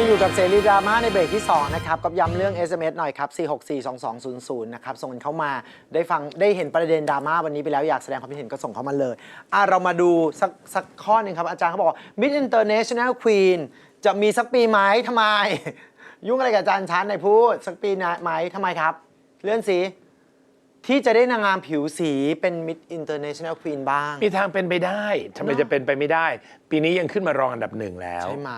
ยังอยู่กับเสรีดราม่าในเบรกที่ 2 นะครับกับย้ำเรื่อง SMS หน่อยครับ 4642200 นะครับ ส่งกันเข้ามาได้ฟังได้เห็นประเด็นดราม่าวันนี้ไปแล้วอยากแสดงความคิดเห็นก็ส่งเข้ามาเลยอะเรามาดูสักสักข้อหนึ่งครับ อาจารย์เขาบอก Miss International Queen จะมีสักปีไหมทำไม ยุ่งอะไรกับอาจารย์ชั้นในพูด สักปีไหมทำไมครับ เลื่อนสี ที่จะได้นางงามผิวสีเป็น Miss International Queen บ้าง มีทางเป็นไปได้ทำไมจะเป็นไปไม่ได้ ปีนี้ยังขึ้นมารองอันดับหนึ่งแล้ว ใช่ไหม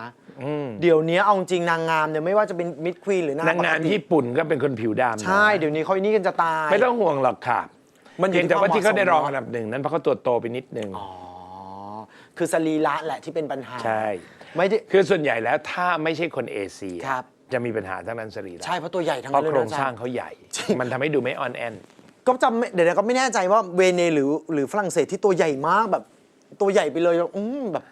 เดี๋ยวนี้เอาจริงนางงามเนี่ยไม่ว่าจะเป็นมิดควีนหรือนางนางงามปกติญี่ปุ่นก็เป็นคนผิวดำนะใช่ เดี๋ยวนี้เขานี่กันจะตาย ไม่ต้องห่วงหรอกค่ะมันอยู่เพียงแต่ว่าที่ที่ความเขาได้รองเหมาะสมอันดับหนึ่งนั้นเพราะเขาตัวโตไปนิดนึงอ๋อคือสรีระแหละที่เป็นปัญหาใช่ไม่ได้คือส่วนใหญ่แล้วถ้าไม่ใช่คนเอเชียครับ จะมีปัญหาทั้งนั้นสรีระใช่เพราะตัวใหญ่ทั้งเพนั้นราะเลยโครนะงอาสจาร้ารงย์เขาใหญ่จริงมันทำให้ดูไม่ออนแอน ก็จำไม่เดี๋ยวนะก็ไม่แน่ใจว่าเวเนหรือหรือฝรั่งเศสที่ตัวใหญ่มากแบบ ตัวใหญ่ไปเลยอืมแบบ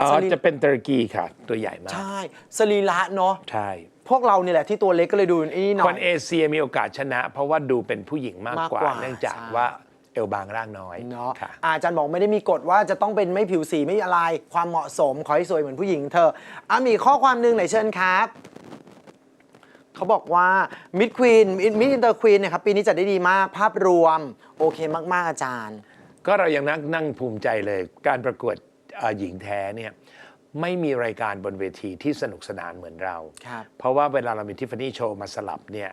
อ๋อสรีจะเป็นตุรกีค่ะ ตัวใหญ่มาก ใช่สรีระเนาะใช่ พวกเราเนี่ยแหละที่ตัวเล็กก็เลยดูนี่หน่คอนย เอเชียมีโอกาสชนะ เพราะว่าดูเป็นผู้หญิงมากมากกว่ากว่า เนื่องจากใช่ว่าเอวบางร่างน้อยเนาะค่ะ อาจารย์บอกไม่ได้มีกฎว่าจะต้องเป็นไม่ผิวสีไม่อะไร ความเหมาะสมขอให้สวยเหมือนผู้หญิงเธออะมีข้อความหนึ่งไหนเชิญครับ เขาบอกว่ามิดควีนมิดอินเตอร์ควีนเนี่ยครับปีนี้จัดได้ดีมากภาพรวม โอเคมาก ๆ อาจารย์ ก็เรายังนั่งนั่งภูมิใจเลย การประกวดเอ่อหญิงแท้เนี่ยไม่มีรายการบนเวทีที่สนุกสนานเหมือนเรา ครับ เพราะว่าเวลาเรามีทิฟฟานี่โชว์มาสลับเนี่ย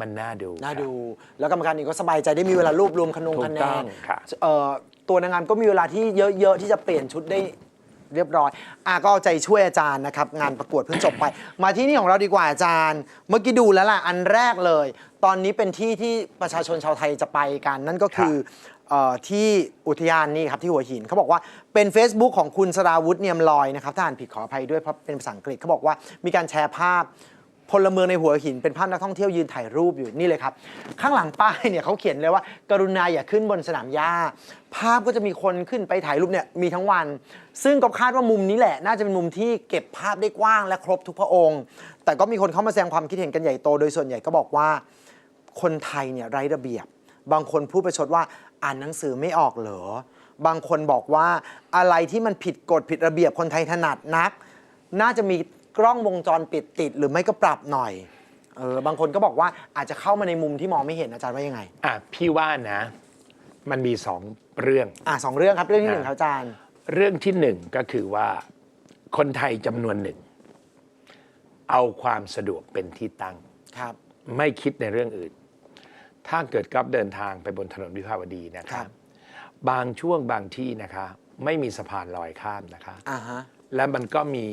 มันน่าดูน่าครับดูแล้วกรรมการเองก็สบายใจได้มีเวลารวบรวมคะนงถูกคะแนต้อนงค่ะ เอ่อตัวนางงามก็มีเวลาที่เยอะ ๆ ที่จะเปลี่ยนชุดได้ เรียบร้อยอะก็เอาใจช่วยอาจารย์นะครับ งานประกวดเพิ่งจบไป มาที่นี่ของเราดีกว่าอาจารย์ เมื่อกี้ดูแล้วล่ะอันแรกเลย ตอนนี้เป็นที่ที่ประชาชนชาวไทยจะไปกัน นั่นก็คือเอ่อที่อุทยานนี่ครับที่หัวหินเขาบอกว่าเป็น Facebook ของคุณสราวุฒิเนียมลอยนะครับถ้าอ่านผิดขออภัยด้วยเพราะเป็นภาษาอังกฤษเขาบอกว่ามีการแชร์ภาพ พลเมืองในหัวหินเป็นภาพนักท่องเที่ยวยืนถ่ายรูปอยู่นี่เลยครับ ข้างหลังป้ายเนี่ยเขาเขียนเลยว่า กรุณาอย่าขึ้นบนสนามหญ้า ภาพก็จะมีคนขึ้นไปถ่ายรูปเนี่ยมีทั้งวัน ซึ่งก็คาดว่ามุมนี้แหละ น่าจะเป็นมุมที่เก็บภาพได้กว้างและครบทุกพระองค์ แต่ก็มีคนเข้ามาแสดงความคิดเห็นกันใหญ่โตโดยส่วนใหญ่ก็บอกว่า คนไทยเนี่ยไร้ระเบียบ บางคนพูดประชดว่าอ่านหนังสือไม่ออกเหรอบางคนบอกว่าอะไรที่มันผิดกฎผิดระเบียบคนไทยถนัดนัก น่าจะมี กล้องวงจรปิดติด หรือไม่ก็ปรับหน่อยเออบางคนก็บอกว่าอาจจะเข้ามาในมุมที่มองไม่เห็นอาจารย์ว่ายังไง อะพี่ว่านะ มันมีสองเรื่อง อะสองเรื่องครับเรื่องที่หนึ่งอ่าครับอาจารย์ เรื่องที่หนึ่งก็คือว่า คนไทยจำนวนหนึ่ง เอาความสะดวกเป็นที่ตั้ง ครับ ไม่คิดในเรื่องอื่น ถ้าเกิดกับเดินทางไปบนถนนวิภาวดีนะคครัรับ บ บางช่วงบางที่นะคะ ไม่มีสะพานลอยข้ามนะคะ อ่าฮะ และมันก็มี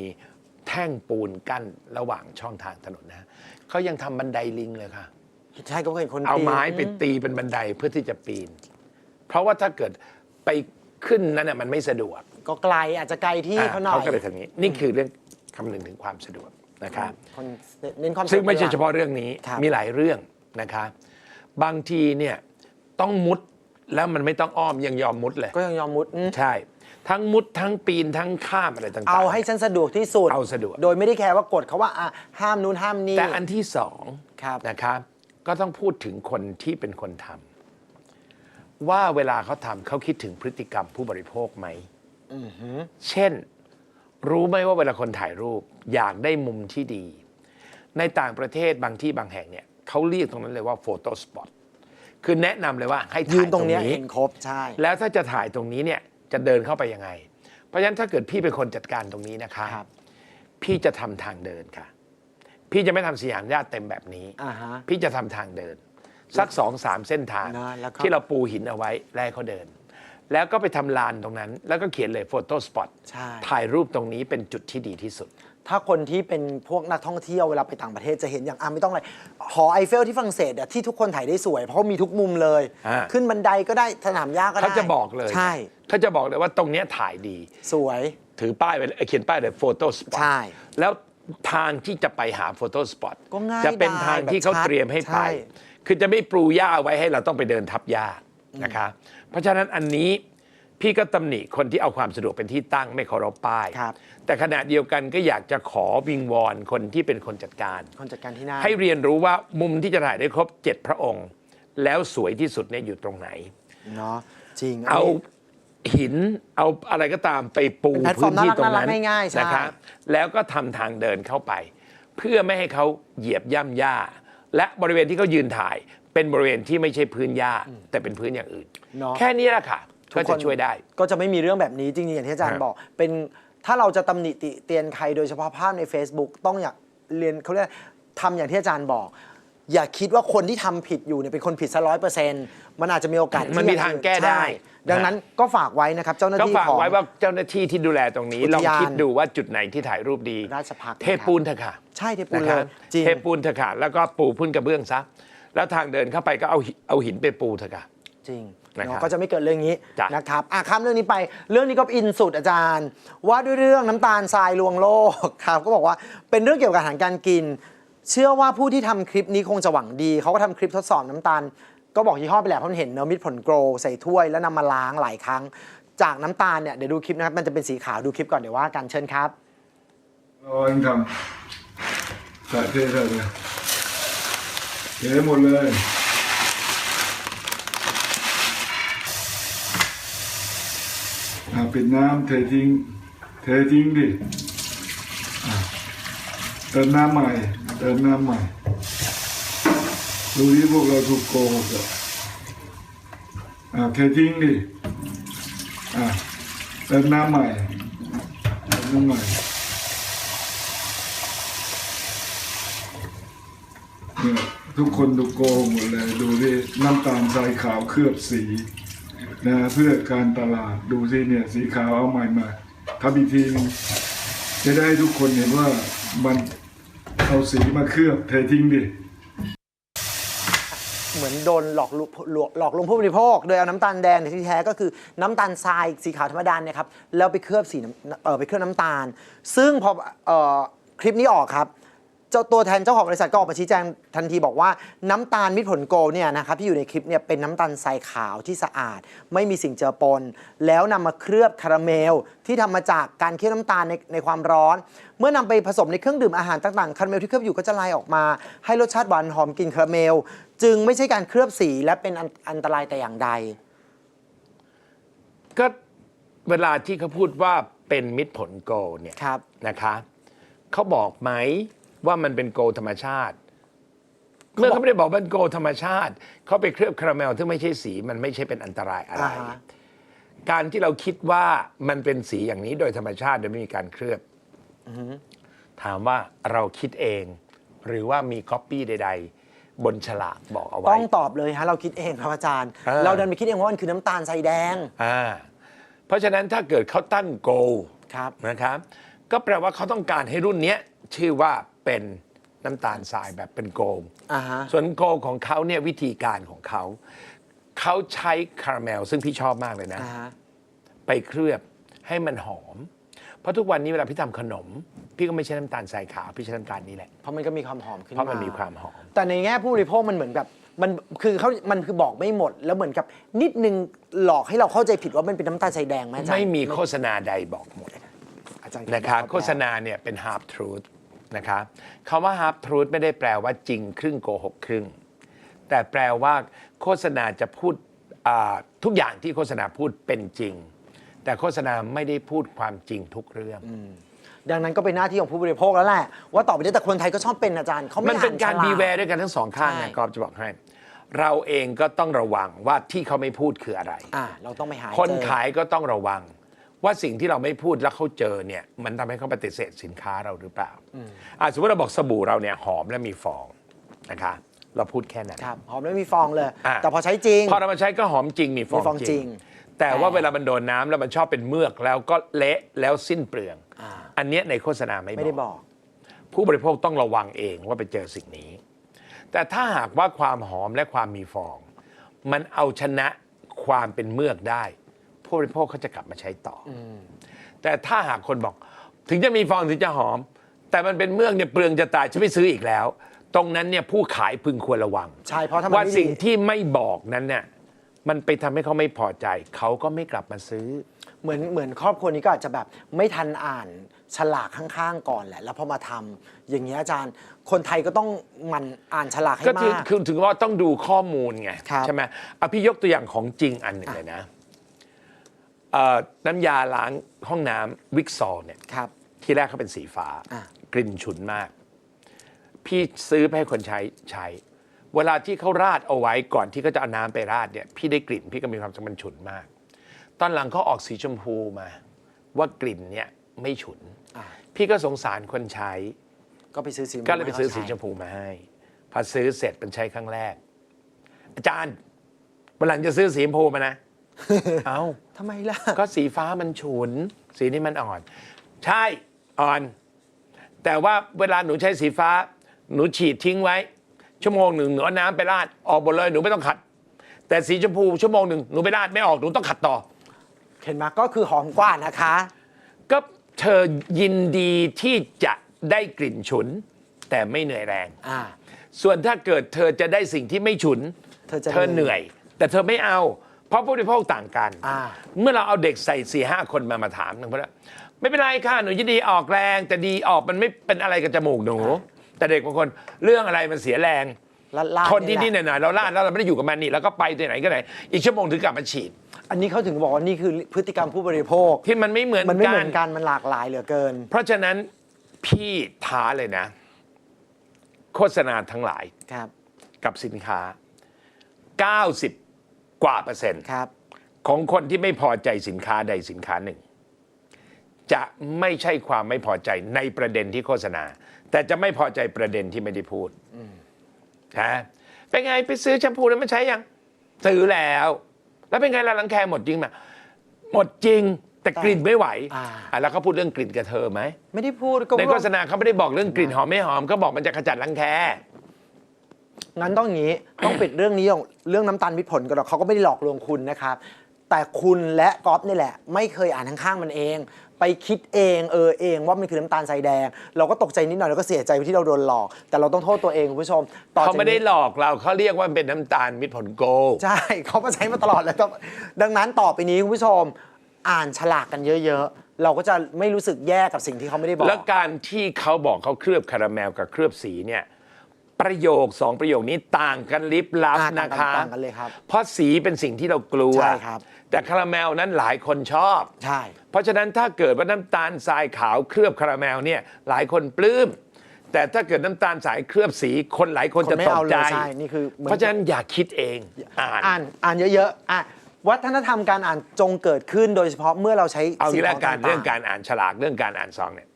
แท่งปูนกั้นระหว่างช่องทางถนนนะเขายังทำบันไดลิงเลยค่ะ ใช่ก็เคยเห็นคนเอาปีนไม้ไปตีเป็นบันไดเพื่อที่จะปีน เพราะว่าถ้าเกิดไปขึ้นนั้นน่ะมันไม่สะดวกก็ไกลอาจจะไกลที่อะเขาหน่อยเขาก็เลยทำนี้นี่คือเรื่องคำนึงถึงความสะดวกนะครับคนเน้นความซึ่งไม่ใช่สะดวกเฉพาะเรื่องนี้ครับ มีหลายเรื่องนะคะบางทีเนี่ยต้องมุดแล้วมันไม่ต้องอ้อมยังยอมมุดเลย ก็ยังยอมมุดอืม ใช่ ทั้งมุดทั้งปีนทั้งข้ามอะไรต่างๆเอาให้ฉันสะดวกที่สุด เอาสะดวก โดยไม่ได้แคร์ว่ากฎเขาว่าอะห้ามนู้นห้ามนี่แต่อันที่สองครับนะครับ ก็ต้องพูดถึงคนที่เป็นคนทำว่าเวลาเขาทำเขาคิดถึงพฤติกรรมผู้บริโภคไหมเช่น รู้ไหมว่าเวลาคนถ่ายรูปอยากได้มุมที่ดี ในต่างประเทศบางที่บางแห่งเนี่ยเขาเรียกตรงนั้นเลยว่าโฟโต้สปอตคือแนะนำเลยว่าให้ยืถ่านยตตรรงงเนี้ยนี้ เห็นครบใช่ แล้วถ้าจะถ่ายตรงนี้เนี่ย จะเดินเข้าไปยังไง เพราะฉะนั้นถ้าเกิดพี่เป็นคนจัดการตรงนี้นะคะครับ พี่จะทำทางเดินค่ะ พี่จะไม่ทำสยามญาติเต็มแบบนี้ อ่าฮะ พี่จะทำทางเดิน สักสองสามเส้นทางนะแล้วก็ ที่เราปูหินเอาไว้แล้วให้เขาเดิน แล้วก็ไปทำลานตรงนั้น แล้วก็เขียนเลยโฟโต้สปอตใช่ ถ่ายรูปตรงนี้เป็นจุดที่ดีที่สุด ถ้าคนที่เป็นพวกนักท่องเที่ยวเวลาไปต่างประเทศจะเห็นอย่างอะไม่ต้องอะไรหอไอเฟลที่ฝรั่งเศสอะที่ทุกคนถ่ายได้สวย เพราะมีทุกมุมเลย อ่า ขึ้นบันไดก็ได้สนามหญ้าก็ได้เขาจะบอกเลยใช่ เขาจะบอกเลยว่าตรงเนี้ยถ่ายดี สวย ถือป้ายไปเลยเขียนป้ายเลยโฟโต้สปอตใช่แล้วทางที่จะไปหาโฟโต้สปอตก็ง่ายจะเป็นทางที่เขาแบบชัดเตรียมให้ไปใช่ คือจะไม่ปลูหญ้าไว้ให้เราต้องไปเดินทับหญ้านะคะ เพราะฉะนั้นอันนี้ พี่ก็ตำหนิคนที่เอาความสะดวกเป็นที่ตั้งไม่เคารพป้ายครับแต่ขณะเดียวกันก็อยากจะขอวิงวอนคนที่เป็นคนจัดการ คนจัดการที่นั่นให้เรียนรู้ว่ามุมที่จะถ่ายได้ครบ7พระองค์ แล้วสวยที่สุดเนี่ยอยู่ตรงไหนเนาะจริงนเอานี้หินเอาอะไรก็ตามไปปูเป็นแพลตฟอร์พื้มนที่ตรงนั้นน่ารักๆง่ายๆใช่นะครับแล้วก็ทำทางเดินเข้าไป เพื่อไม่ให้เขาเหยียบย่ำหญ้า และบริเวณที่เขายืนถ่าย เป็นบริเวณที่ไม่ใช่พื้นหญ้าแต่เป็นพื้นอย่างอื่นเนาะแค่นี้แหละค่ะ ก็จะช่วยได้ ก็จะไม่มีเรื่องแบบนี้จริงๆอย่างที่อาจารย์ฮะบอก เป็นถ้าเราจะตำหนิติเตียนใครโดยเฉพาะภาพใน Facebook ต้องอยากเรียนเขาเรียกทำอย่างที่อาจารย์บอก อย่าคิดว่าคนที่ทำผิดอยู่เนี่ยเป็นคนผิดซะร้อยเปอร์เซ็นต์มันอาจจะมีโอกาสที่มันมีทางแก้ได้ใช่ดังนั้นก็ฝากไว้นะครับเจ้าหน้าก็ที่ฝากของไว้ว่าเจ้าหน้าที่ที่ดูแลตรงนี้อุทลองยานคิดดูว่าจุดไหนที่ถ่ายรูปดีราชพักเทปูนเถอะค่ะใช่เทปูนนะเลครัยบจริงเทปูนเถอะค่ะแล้วก็ปูพื้นกระเบื้องซะแล้วทางเดินเข้าไปก็เอาหิเอาหินไปปูเถอะค่ะจริงนะครับ เนาะก็จะไม่เกิดเรื่องนี้จ้ะนะครับอะข้ามเรื่องนี้ไป เรื่องนี้ก็อินสุดอาจารย์ ว่าด้วยเรื่องน้ำตาลทรายลวงโลกครับก็บอกว่าเป็นเรื่องเกี่ยวกับอาหารการกิน เชื่อว่าผู้ที่ทำคลิปนี้คงจะหวังดี เขาก็ทำคลิปทดสอบน้ำตาล ก็บอกยี่ห้อไปแหละเพราะมันเห็นเนอะมิตรผลโกรใส่ถ้วยแล้วนำมาล้างหลายครั้ง จากน้ำตาลเนี่ยเดี๋ยวดูคลิปนะครับมันจะเป็นสีขาวดูคลิปก่อนเดี๋ยวว่ากันเชิญครับเราเองทำใส่เทใส่เลยเทหมดเลยอ่า ปิดน้ำเททิ้ง เททิ้งดิเติมน้ำใหม่ เติมน้ำใหม่ ดูที่พวกเราถูกโกหกเหรออ่าเททิ้งดิอ่าเติมน้ำใหม่เติมน้ำใหม่เนี่ยทุกคนดูโกงหมดเลย ดูที่น้ำตาลทรายขาวเคลือบสี นะเพื่อการตลาดดูสิเนี่ยสีขาวเอาใหม่มาทำอีกทีนึงจะได้ทุกคนเห็นว่ามันเอาสีมาเคลือบเททิ้งดิเหมือนโดนหลอกลวงหลอกหลอกลวงผู้บริโภค โดยเอาน้ำตาลแดงที่แท้ก็คือน้ำตาลทรายสีขาวธรรมดาเนี่ยครับแล้วไปเคลือบสีน้ำเออไปเคลือบน้ำตาล ซึ่งพอเออคลิปนี้ออกครับ จ้าตัวแทนเจ้าของบริษัทก็ออกมาชี้แจงทันทีบอกว่าน้ำตาลมิตรผลโกลเนี่ยนะครับที่อยู่ในคลิปเนี่ยเป็นน้ำตาลทรายขาวที่สะอาด ไม่มีสิ่งเจือปน แล้วนำมาเคลือบคาราเมล ที่ทำมาจากการเคี่ยวน้ำตาลในในความร้อน เมื่อนำไปผสมในเครื่องดื่มอาหารต่างๆคาราเมลที่เคลือบอยู่ก็จะลายออกมา ให้รสชาติหวานหอมกลิ่นคาราเมล จึงไม่ใช่การเคลือบสีและเป็นอันอันตรายแต่อย่างใด ก็เวลาที่เขาพูดว่าเป็นมิตรผลโกลเนี่ยครับ นะคะเขาบอกไหม ว่ามันเป็นโกลธรรมชาติ เมื่อเขาไม่ได้บอกว่าเป็นโกลธรรมชาติ เขาไปเคลือบคาราเมลที่ไม่ใช่สีมันไม่ใช่เป็นอันตรายอะไรอ่าฮะการที่เราคิดว่ามันเป็นสีอย่างนี้โดยธรรมชาติโดยไม่มีการเคลือบถามว่าเราคิดเอง หรือว่ามีก๊อปปี้ใด ๆ บนฉลากบอกเอาไว้ ต้องตอบเลยฮะ เราคิดเองครับอาจารย์เออเราดันไปคิดเองว่ามันคือน้ำตาลทรายแดงอ่าเพราะฉะนั้นถ้าเกิดเขาตั้งโกลครับนะครับ ก็แปลว่าเขาต้องการให้รุ่นเนี้ยชื่อว่า เป็นน้ำตาลทรายแบบเป็นโกลอ่าฮะ ส่วนโกลของเขาเนี่ยวิธีการของเขา เขาใช้คาราเมลซึ่งพี่ชอบมากเลยนะ อ่าฮะ ไปเคลือบให้มันหอม เพราะทุกวันนี้เวลาพี่ทำขนม พี่ก็ไม่ใช่น้ำตาลทรายขาว พี่ใช้น้ำตาลนี้แหละ เพราะมันก็มีความหอมขึ้นเพราะมันมีความหอม แต่ในแง่ผู้บริโภคมันเหมือนแบบมันคือเขามันคือบอกไม่หมด แล้วเหมือนกับนิดนึงหลอกให้เราเข้าใจผิดว่ามันเป็นน้ำตาลทรายแดงไหมอาจารย์ไม่มีโฆษณาใดบอกหมดอาจารย์นะครับอกโฆษณาเนี่ยเป็น half truth นะครับคำว่า half truth ไม่ได้แปลว่าจริงครึ่งโกหกครึ่ง แต่แปลว่าโฆษณาจะพูดอ่าทุกอย่างที่โฆษณาพูดเป็นจริง แต่โฆษณาไม่ได้พูดความจริงทุกเรื่องดังนั้นก็เป็นหน้าที่ของผู้บริโภคแล้วแหละ ว่าต่อไปนี้แต่คนไทยก็ชอบเป็นอาจารย์เขาไม่มันเป็นการอ่ฉลบีแวร์ด้วยกันทั้งสองข้างใช่นะกอบจะบอกให้เราเองก็ต้องระวังว่าที่เขาไม่พูดคืออะไรอ่าเราต้องไปหาคนเจอขายก็ต้องระวัง ว่าสิ่งที่เราไม่พูดแล้วเขาเจอเนี่ยมันทำให้เขาปฏิเสธสินค้าเราหรือเปล่าอะสมมติเราบอกสบู่เราเนี่ยหอมและมีฟองนะคะ เราพูดแค่นั้นครับหอมไม่มีฟองเลยอะแต่พอใช้จริง พอเรามาใช้ก็หอมจริงมีฟอมีฟองงจจริริงงแต่ว่าแต่เวลามันโดนน้ำแล้วมันชอบเป็นเมือกแล้วก็เละแล้วสิ้นเปลืองอ่าอันเนี้ยในโฆษณาไม่ไม่ได้บอก ผู้บริโภคต้องระวังเองว่าไปเจอสิ่งนี้ แต่ถ้าหากว่าความหอมและความมีฟอง มันเอาชนะความเป็นเมือกได้ ผู้บริโภคเขาจะกลับมาใช้ต่ออแต่ถ้าหากคนบอก ถึงจะมีฟองถึงจะหอม แต่มันเป็นเมือกเนี่ยเปลืองจะตายฉันไม่ซื้ออีกแล้ว ตรงนั้นเนี่ยผู้ขายพึงควรระวัง ใช่เพราะถ้ามันว่าไม่ดีสิ่งที่ไม่บอกนั้นเนี่ยมันไปทำให้เขาไม่พอใจ เขาก็ไม่กลับมาซื้อ เหมือนเหมือนครอบครัวนี้ก็อาจจะแบบไม่ทันอ่านฉลากข้างๆก่อนแหละ แล้วพอมาทำอย่างเงี้ยอาจารย์ คนไทยก็ต้องหมันอ่านฉลากให้ก็คือมากคือถึงว่าต้องดูข้อมูลไง ครับใช่ไหมเอาพี่ยกตัวอย่างของจริงอันหนึ่งเลยนะเอ่อ น้ำยาล้างห้องน้ำวิกซอลเนี่ยครับที่แรกเขาเป็นสีฟ้า อะ กลิ่นฉุนมาก พี่ซื้อไปให้คนใช้ใช้ เวลาที่เขาราดเอาไว้ก่อนที่เขาจะเอาน้ำไปราดเนี่ยพี่ได้กลิ่นพี่ก็มีความสมันฉุนมาก ตอนหลังเขาออกสีชมพูมา ว่ากลิ่นเนี่ยไม่ฉุน อ่าพี่ก็สงสารคนใช้ ก็ไปซื้อสีก็เลยไปซื้อสีชให้มพูมาให้ พอซื้อเสร็จเป็นใช้ครั้งแรก อาจารย์วันหลังจะซื้อสีชมพูมานะ เอาทำไมล่ะ ก็สีฟ้ามันฉุน สีนี้มันอ่อน ใช่อ่อน แต่ว่าเวลาหนูใช้สีฟ้า หนูฉีดทิ้งไว้ ชั่วโมงหนึ่งหนูเอาน้ำไปราดออกหมดเลยหนูไม่ต้องขัด แต่สีชมพูชั่วโมงหนึ่งหนูไปราดไม่ออกหนูต้องขัดต่อ เห็นไหมก็คือหอมกว่านะคะ ก็เธอยินดีที่จะได้กลิ่นฉุน แต่ไม่เหนื่อยแรง อ่า ส่วนถ้าเกิดเธอจะได้สิ่งที่ไม่ฉุน เธอจะเธอเหนื่อย แต่เธอไม่เอา เพราะผู้บริโภคต่างกัน อ่า เมื่อเราเอาเด็กใส่สี่ห้าคนมามาถามหนึ่งเพราะว่าไม่เป็นไรค่ะหนูจะดีออกแรง แต่ดีออกมันไม่เป็นอะไรกับจมูกหนู แต่เด็กบางคนเรื่องอะไรมันเสียแรง ลาดลาดทนที่แหนี่ละหน่อยๆเราลาดแล้วเราไม่ได้อยู่กับมันนี่แล้วก็ไปที่ไหนก็ไหน อีกชั่วโมงถึงกลับมาฉีด อันนี้เขาถึงบอกว่านี่คือพฤติกรรมผู้บริโภค ที่มันไม่เหมือนมันไม่กัเหมือนกันมันหลากหลายเหลือเกิน เพราะฉะนั้นพี่ท้าเลยนะ โฆษณาทั้งหลายครับ กับสินค้า90 กว่าเปอร์เซ็นต์ครับ ของคนที่ไม่พอใจสินค้าใดสินค้าหนึ่ง จะไม่ใช่ความไม่พอใจในประเด็นที่โฆษณา แต่จะไม่พอใจประเด็นที่ไม่ได้พูดนะเป็นไงไปซื้อแชมพูแล้วมันใช้ยังซื้อแล้ว แล้วเป็นไงล่ะรังแคหมดจริงไหมหมดจริงแต่กลิ่นไม่ไหวอ่าอะแล้วเขาพูดเรื่องกลิ่นกับเธอไหม ไม่ได้พูดก็ในโฆษณาเขาไม่ได้บอกเรื่องกลิ่นหอมไม่หอมเขาบอกมันจะขจัดรังแค งั้นต้องอย่างนี้ ต้องปิดเรื่องนี้ของเรื่องน้ำตาลมิตรผลกันหรอกเขาก็ไม่ได้หลอกลวงคุณนะครับ แต่คุณและก๊อฟนี่แหละ ไม่เคยอ่านข้างๆมันเอง ไปคิดเองเออเองว่ามันคือน้ำตาลทรายแดง เราก็ตกใจนิดหน่อยแล้วก็เสียใจที่เราโดนหลอก แต่เราต้องโทษตัวเองคุณผู้ชมต่อเขาจากไม่ได้นี้หลอกเราเขาเรียกว่ามันเป็นน้ำตาลมิตรผลโกลด์ใช่ เขามาใช้มาตลอดแล้วก็ดังนั้นต่อไปนี้คุณผู้ชม อ่านฉลากกันเยอะๆ เราก็จะไม่รู้สึกแย่กับสิ่งที่เขาไม่ได้บอก แล้วการที่เขาบอกเขาเคลือบคาราเมลกับเคลือบสีเนี่ย ประโยคสองประโยคนี้ต่างกันลิบลับอ่านะต่างกันคะต่างกันเลยครับเพราะสีเป็นสิ่งที่เรากลัว ใช่ครับ แต่คาราเมลนั้นหลายคนชอบ ใช่ เพราะฉะนั้นถ้าเกิดว่าน้ำตาลทรายขาวเคลือบคาราเมลเนี่ยหลายคนปลื้ม แต่ถ้าเกิดน้ำตาลสายเคลือบสีคนหลายคนคนจะไม่ตกเอาเลยใจใช่นี่คือเหมือน เพราะฉะนั้นอย่าคิดเองอ่าน อ่านอ่านเยอะๆอะวัฒนธรรมการอ่านจงเกิดขึ้นโดยเฉพาะเมื่อเราใช้เอางี้สิ่ละขการต่ๆ เรื่องการอ่านฉลากเรื่องการอ่านซองเนี่ย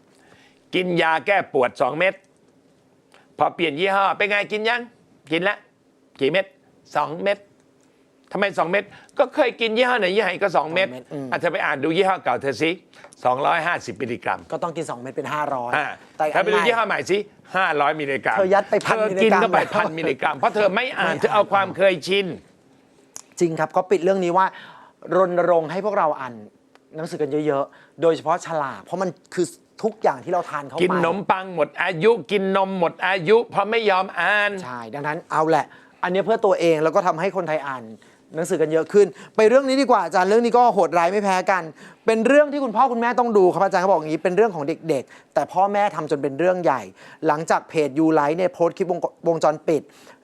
กินยาแก้ปวด 2 เม็ด พอเปลี่ยนยี่ห้อเป็นไงกินยัง กินละกี่เม็ดสองเม็ดทำไมสองเม็ดก็เคยกินยี่ห้อไหนยี่ห้อไหนก็สองเม็ดสองเม็ดอืม อาจจะไปอ่านดูยี่ห้อเก่าเธอสิ250มิลลิกรัมก็ต้องกิน 2 เม็ดเป็น 500อ่าแต่ถ้าไปดูอันยี่ใหห้อม่ใหม่สิ500มิลลิกรัมเธอยัดไปพันเธอมิลลิกินกรัมเข้าไปแล้ว พันมิลลิกรัมเพราะเธอไม่อ่านไม่อ่านเธอเอาความเคยชิน จริงครับก็ปิดเรื่องนี้ว่ารณรงค์ให้พวกเราอ่านหนังสือกันเยอะ ๆ โดยเฉพาะฉลากเพราะมันคือ ทุกอย่างที่เราทานเข้าไปกินนมปังหมดอายุกินนมหมดอายุ เพราะไม่ยอมอ่าน ใช่ ดังนั้นเอาแหละ อันนี้เพื่อตัวเองแล้วก็ทำให้คนไทยอ่านหนังสือกันเยอะขึ้น ไปเรื่องนี้ดีกว่าอาจารย์เรื่องนี้ก็โหดร้ายไม่แพ้กัน เป็นเรื่องที่คุณพ่อคุณแม่ต้องดูครับอาจารย์เขาบอกอย่างนี้เป็นเรื่องของเด็กๆ แต่พ่อแม่ทำจนเป็นเรื่องใหญ่ หลังจากเพจยูไลท์เนี่ยโพสต์คลิปวงวงจรปิด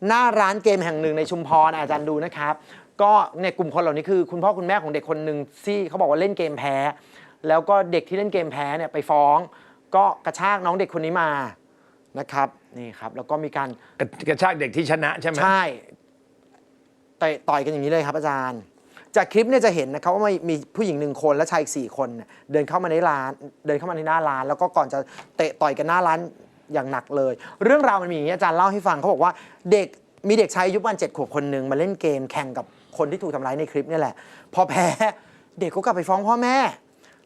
หน้าร้านเกมแห่งหนึ่งในชุมพรอาจารย์ดูนะครับ ก็เนี่ยกลุ่มคนเหล่านี้คือ คุณพ่อคุณแม่ของเด็กคนหนึ่งที่เขาบอกว่าเล่นเกมแพ้ แล้วก็เด็กที่เล่นเกมแพ้เนี่ยไปฟ้อง ก็กระชากน้องเด็กคนนี้มานะครับนี่ครับ แล้วก็มีการกระกระชากเด็กที่ชนะใช่ไหมใช่ต่อยต่อยกันอย่างนี้เลยครับอาจารย์ จากคลิปเนี่ยจะเห็นนะครับว่ามีมีผู้หญิงหนึ่งคนและชายอีกสี่คนเนี่ยเดินเข้ามาในร้าน เดินเข้ามาในหน้าร้าน แล้วก็ก่อนจะเตะต่อยกันหน้าร้านอย่างหนักเลย เรื่องราวมันมีอย่างนี้อาจารย์เล่าให้ฟังเขาบอกว่าเด็กมีเด็กชายอายุประมาณเจ็ดขวบคนหนึ่งมาเล่นเกมแข่งกับคนที่ถูกทำร้ายในคลิปเนี่ยแหละ พอแพ้เด็กก็กลับไปฟ้องพ่อแม่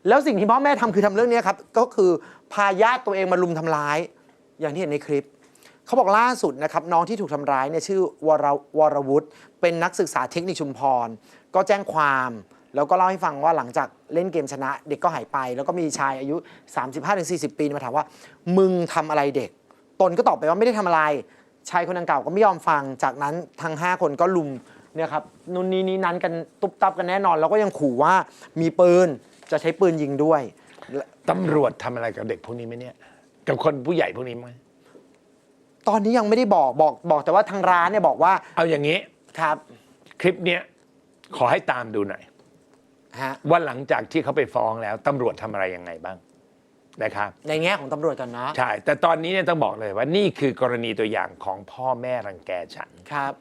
แล้วสิ่งที่พ่อแม่ทำคือทำเรื่องนี้ครับ ก็คือพาญาติตัวเองมาลุมทำร้าย อย่างที่เห็นในคลิป เขาบอกล่าสุดนะครับน้องที่ถูกทำร้ายเนี่ยชื่อวรวรวุฒิเป็นนักศึกษาเทคนิคชุมพร ก็แจ้งความแล้วก็เล่าให้ฟังว่าหลังจากเล่นเกมชนะ เด็กก็หายไป แล้วก็มีชายอายุ 35-40 ปีมาถามว่า มึงทำอะไรเด็ก ตนก็ตอบไปว่าไม่ได้ทำอะไร ชายคนดังกล่าวก็ไม่ยอมฟัง จากนั้นทั้ง 5 คนก็ลุมเนี่ยครับนู่นนี่นี้นั้นกันตุบตับกันแน่นอน แล้วก็ยังขู่ว่ามีปืน จะใช้ปืนยิงด้วย ตำรวจทำอะไรกับเด็กพวกนี้ไหมเนี่ย กับคนผู้ใหญ่พวกนี้ไหมตอนนี้ยังไม่ได้บอกบอกบอกแต่ว่าทางร้านเนี่ยบอกว่าเอาอย่างนี้ ครับคลิปเนี้ยขอให้ตามดูหน่อย ฮะว่าหลังจากที่เขาไปฟ้องแล้วตำรวจทำอะไรยังไงบ้างนะครับ ในแง่ของตำรวจก่อนเนาะใช่ แต่ตอนนี้เนี่ยต้องบอกเลยว่านี่คือกรณีตัวอย่างของพ่อแม่รังแกฉัน ครับ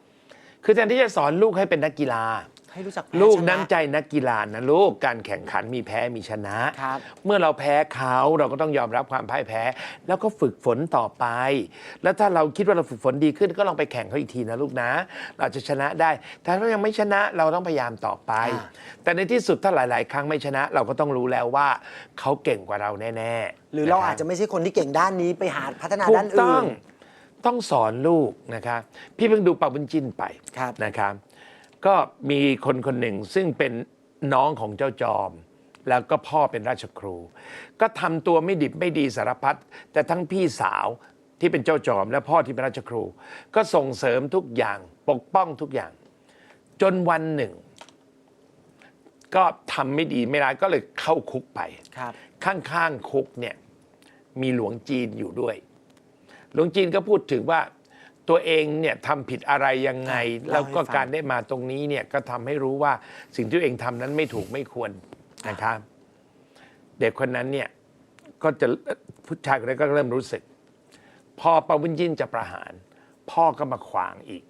คือแทนที่จะสอนลูกให้เป็นนักกีฬา ให้รู้จักแพ้ลูกชะ น้ำใจนักกีฬานะลูกการแข่งขันมีแพ้มีชนะ ครับ เมื่อเราแพ้เขาเราก็ต้องยอมรับความพ่ายแพ้ แล้วก็ฝึกฝนต่อไป แล้วถ้าเราคิดว่าเราฝึกฝนดีขึ้นก็ลองไปแข่งเขาอีกทีนะลูกนะ เราจะชนะได้แต่ถ้ายังไม่ชนะเราต้องพยายามต่อไป อ่า แต่ในที่สุดถ้าหลาย ๆ ครั้งไม่ชนะ เราก็ต้องรู้แล้วว่าเขาเก่งกว่าเราแน่ๆหรือเรานคบ อาจจะไม่ใช่คนที่เก่งด้านนี้ไปหาพัฒนาถูด้านกอื่ต้องนต้องสอนลูกนะครับพี่เพิ่งดูปาบุญจินไปครับ นะครับ ก็มีคนคนหนึ่งซึ่งเป็นน้องของเจ้าจอม แล้วก็พ่อเป็นราชครู ก็ทำตัวไม่ดิบไม่ดีสารพัดแต่ทั้งพี่สาวที่เป็นเจ้าจอม และพ่อที่เป็นราชครู ก็ส่งเสริมทุกอย่างปกป้องทุกอย่าง จนวันหนึ่ง ก็ทำไม่ดีไม่ร้ายก็เลยเข้าคุกไปครับ ข้างๆคุกเนี่ยมีหลวงจีนอยู่ด้วย หลวงจีนก็พูดถึงว่า ตัวเองเนี่ยทำผิดอะไรยังไงเล่าให้แล้วก็ฟังการได้มาตรงนี้เนี่ยก็ทำให้รู้ว่าสิ่งที่ตัวเองทำนั้นไม่ถูกไม่ควรนะครับเด็กคนนั้นเนี่ยก็จะผู้ชายคนนั้นก็เริ่มรู้สึก พอปาวุญยินจะประหาร พ่อก็มาขวางอีก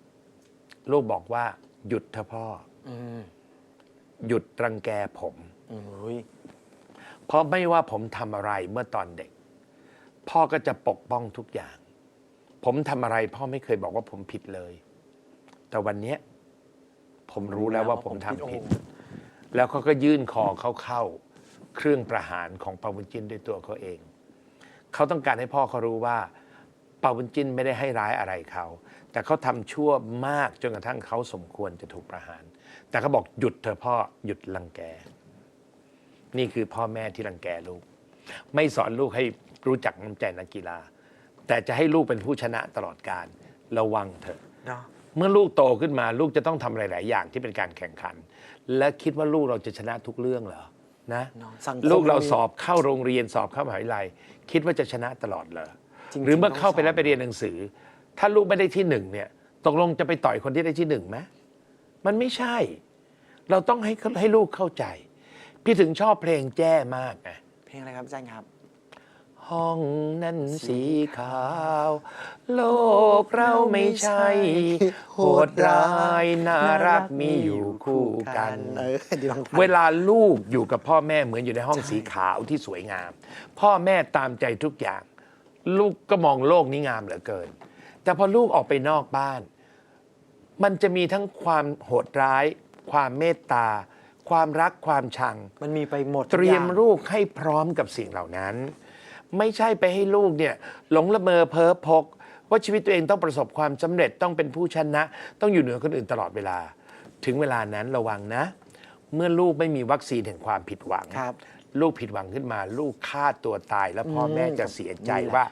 ลูกบอกว่า หยุดเถอะพ่ออหยุดรังแกผมโอ้ยเพราะไม่ว่าผมทำอะไรเมื่อตอนเด็ก พ่อก็จะปกป้องทุกอย่าง ผมทำอะไรพ่อไม่เคยบอกว่าผมผิดเลย แต่วันเนี้ยผมรู้แล้วว่าผมทำผิด แล้วเขาก็ยื่นคอเขาเข้า เครื่องประหารของปาวุญจินด้วยตัวเขาเอง เขาต้องการให้พ่อเขารู้ว่าปาวุญจินไม่ได้ให้ร้ายอะไรเขา แต่เขาทำชั่วมากจนกระทั่งเขาสมควรจะถูกประหาร แต่เขาบอกหยุดเถอะพ่อหยุดรังแก นี่คือพ่อแม่ที่รังแกลูก ไม่สอนลูกให้รู้จักน้ำใจนักกีฬา แต่จะให้ลูกเป็นผู้ชนะตลอดการระวังเถอะ เนาะเมื่อลูกโตขึ้นมาลูกจะต้องทำหลาย ๆ อย่างที่เป็นการแข่งขัน และคิดว่าลูกเราจะชนะทุกเรื่องเหรอนะ เนาะสังคม ลูกเราสอบเข้าโรงเรียนสอบเข้ามหาวิทยาลัย คิดว่าจะชนะตลอดเหรอจริงๆหรือเมื่อต้องเข้าไปสอนแล้วไปเรียนหนังสือ ถ้าลูกไม่ได้ที่หนึ่งเนี่ยตกลงจะไปต่อยคนที่ได้ที่หนึ่งไหมมันไม่ใช่ เราต้องให้ให้ลูกเข้าใจ พี่ถึงชอบเพลงแจ้มากไงเพลงอะไรครับอาจารย์ครับ ห้องนั้นสีขาว โลกเราไม่ใช่ โหดร้ายน่ารักมีอยู่คู่กัน เออดีลองฟัง เวลาลูกอยู่กับพ่อแม่เหมือนอยู่ในห้องสีขาวที่สวยงาม พ่อแม่ตามใจทุกอย่าง ลูกก็มองโลกนี้งามเหลือเกิน แต่พอลูกออกไปนอกบ้าน มันจะมีทั้งความโหดร้าย ความเมตตา ความรักความชัง มันมีไปหมดทุกเตรียมอาง ลูกให้พร้อมกับสิ่งเหล่านั้น ไม่ใช่ไปให้ลูกเนี่ยหลงละเมอเพ้อพก ว่าชีวิตตัวเองต้องประสบความสำเร็จต้องเป็นผู้ชนะ ต้องอยู่เหนือคนอื่นตลอดเวลา ถึงเวลานั้นระวังนะ เมื่อลูกไม่มีวัคซีนแห่งความผิดหวังครับลูกผิดหวังขึ้นมา ลูกฆ่าตัวตาย แล้วพ่ออมแม่จะเสียใจนี่แหละว่า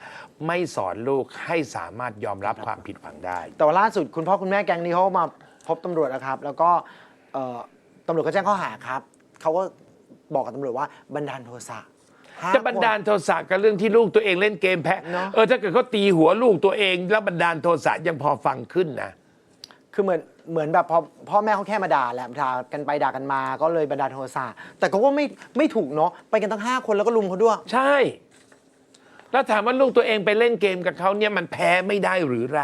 ไม่สอนลูกให้สามารถยอมรับความผิดหวังได้ แต่ว่าล่าสุดคุณพ่อคุณแม่แก๊งนี้เขามาพบตำรวจนะครับ แล้วก็เอ่อตำรวจก็แจ้งข้อหาครับเขาก็บอกกับตำรวจว่าบันดาลโทสะห้า จะบันดาลโทสะกับเรื่องที่ลูกตัวเองเล่นเกมแพ้เนอะ เออถ้าเกิดเขาตีหัวลูกตัวเอง แล้วบันดาลโทสะยังพอฟังขึ้นนะ คือเหมือนเหมือนแบบพอพ่อแม่เขาแค่มาด่าแหละด่ากันไปด่ากันมาก็เลยบันดาลโทสะแต่ก็ว่าไม่ไม่ถูกเนาะไปกันตั้งห้าคนแล้วก็ลุมเขาด้วย ใช่ แล้วถามว่าลูกตัวเองไปเล่นเกมกับเขาเนี่ยมันแพ้ไม่ได้หรือไร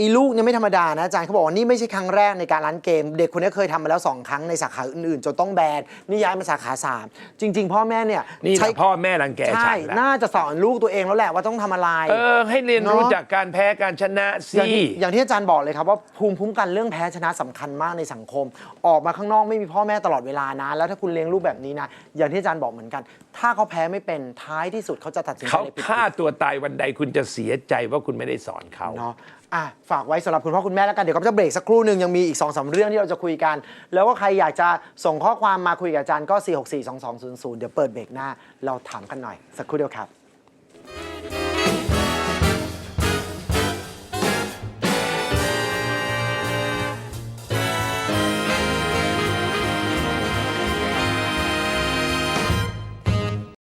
อีลูกเนี่ยไม่ธรรมดานะอาจารย์เขาบอกว่านี่ไม่ใช่ครั้งแรกในการร้านเกม เด็กคนนี้เคยทำมาแล้ว 2 ครั้งในสาขาอื่นๆ จนต้องแบนนี่ย้ายมาสาขา 3 จริง ๆ พ่อแม่เนี่ยนี่แหใช้ละพ่อแม่รังแกใช่ฉันละน่าจะสอนลูกตัวเองแล้วแหละว่าต้องทำอะไร เออ ให้เรียนรู้เนอะ จากการแพ้การชนะอสิย่างที่อย่างที่อาจารย์บอกเลยครับว่าภูมิคุ้มกันเรื่องแพ้ชนะสำคัญมากในสังคม ออกมาข้างนอกไม่มีพ่อแม่ตลอดเวลานะ แล้วถ้าคุณเลี้ยงลูกแบบนี้นะ อย่างที่อาจารย์บอกเหมือนกัน ถ้าเขาแพ้ไม่เป็นท้ายที่สุดเขาจะตัดสินใจเขาอะไรผิดฆ่าตัวตายวันใดคุณจะเสียใจว่าคุณไม่ได้สอนเขา เนาะ อะฝากไว้สำหรับคุณพ่อคุณแม่แล้วกัน เดี๋ยวก็จะเบรกสักครู่หนึ่งยังมีอีก2อสาเรื่องที่เราจะคุยกัน แล้วก็ใครอยากจะส่งข้อความมาคุยกับอาจารย์ก็ 4642200 เดี๋ยวเปิดเบรกหน้า เราถามกันหน่อยสักครู่เดียวครับ